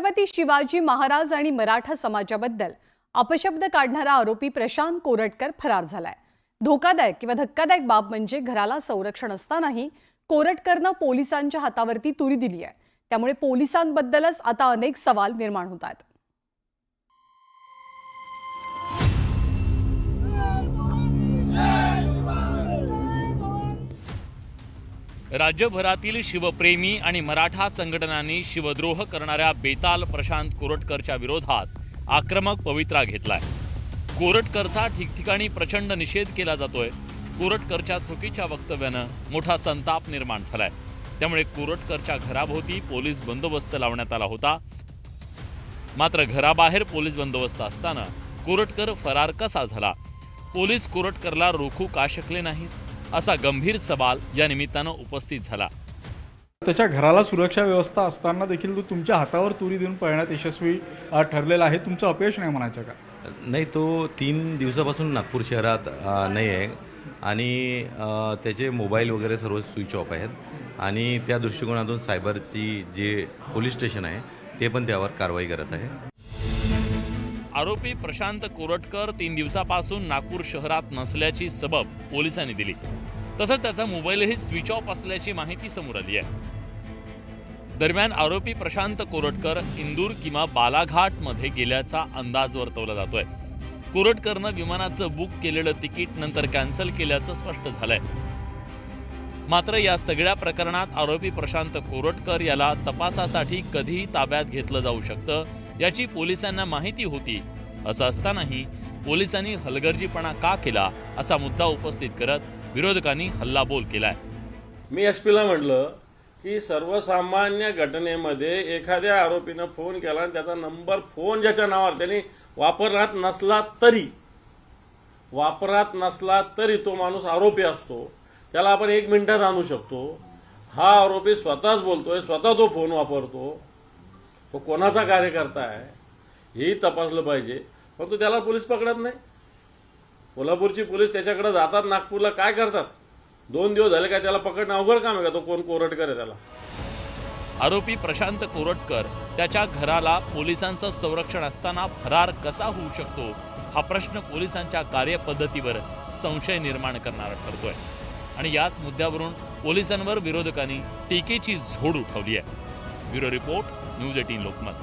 छत्रपती शिवाजी महाराज आणि मराठा समाजाबद्दल अपशब्द काढणारा आरोपी प्रशांत कोरटकर फरार झालाय. धोकादायक किंवा धक्कादायक बाब म्हणजे घराला संरक्षण असतानाही कोरटकरनं पोलिसांच्या हातावरती तुरी दिली आहे त्यामुळे पोलिसांबद्दलच आता अनेक सवाल निर्माण होतात. राज्यभरातील शिवप्रेमी आणि मराठा संघटनांनी शिवद्रोह करणाऱ्या बेताल प्रशांत कोरटकरच्या विरोधात आक्रमक पवित्रा घेतलाय. कोरटकरचा ठिकठिकाणी प्रचंड निषेध केला जातोय. कोरटकरच्या चुकीच्या वक्तव्यानं मोठा संताप निर्माण झालाय. त्यामुळे कोरटकरच्या घराभोवती पोलीस बंदोबस्त लावण्यात आला होता. मात्र घराबाहेर पोलीस बंदोबस्त असताना कोरटकर फरार कसा झाला? पोलीस कोरटकरला रोखू का शकले नाहीत? असा गंभीर सवाल या निमित्तानं उपस्थित झाला. त्याच्या घराला सुरक्षा व्यवस्था असताना देखील तो तुमच्या हातावर तुरी देऊन पळण्यात यशस्वी ठरलेला आहे. तुमचं अपयश नाही म्हणायचं का? नाही तो तीन दिवसापासून नागपूर शहरात नाही आहे आणि त्याचे मोबाईल वगैरे सर्व स्विच ऑफ आहेत. आणि त्या दृष्टिकोनातून सायबरची जे पोलीस स्टेशन आहे ते पण त्यावर कारवाई करत आहे. आरोपी प्रशांत कोरटकर तीन दिवसापासून नागपूर शहरात नसल्याची सबब पोलिसांनी दिली. तसंच त्याचा मोबाईलही स्विच ऑफ असल्याची माहिती समोर आली आहे. दरम्यान आरोपी प्रशांत कोरटकर इंदूर किंवा बालाघाटमध्ये गेल्याचा अंदाज वर्तवला जातोय. कोरटकरनं विमानाचं बुक केलेलं तिकीट नंतर कॅन्सल केल्याचं स्पष्ट झालंय. मात्र या सगळ्या प्रकरणात आरोपी प्रशांत कोरटकर याला तपासासाठी कधीही ताब्यात घेतलं जाऊ शकतं याची पोलिसांना माहिती होती. असं असतानाही पोलिसांनी हलगर्जीपणा का केला असा मुद्दा उपस्थित करत विरोधकांनी हल्लाबोल केलाय. मी एस पीला म्हटलं की सर्वसामान्य घटनेमध्ये एखाद्या आरोपीनं फोन केला आणि त्याचा नंबर फोन ज्याच्या नावावर त्यांनी वापरात नसला तरी वापरात नसला तरी तो माणूस आरोपी असतो. त्याला आपण एक मिनिटात आणू शकतो. हा आरोपी स्वतःच बोलतोय स्वतः तो फोन वापरतो. तो कोणाचा कार्यकर्ता आहे हेही तपासलं पाहिजे. फक्त त्याला पोलीस पकडत नाही. कोल्हापूरची पोलीस त्याच्याकडे जातात नागपूरला काय करतात? दोन दिवस झाले काय त्याला पकडणं अवघड काम आहे का? तो कोण कोरटकर आहे त्याला? आरोपी प्रशांत कोरटकर त्याच्या घराला पोलिसांचं संरक्षण असताना फरार कसा होऊ शकतो? हा प्रश्न पोलिसांच्या कार्यपद्धतीवर संशय निर्माण करणारा ठरतोय. आणि याच मुद्द्यावरून पोलिसांवर विरोधकांनी टीकेची झोड उठवली आहे. Bureau report news eighteen Lokmat.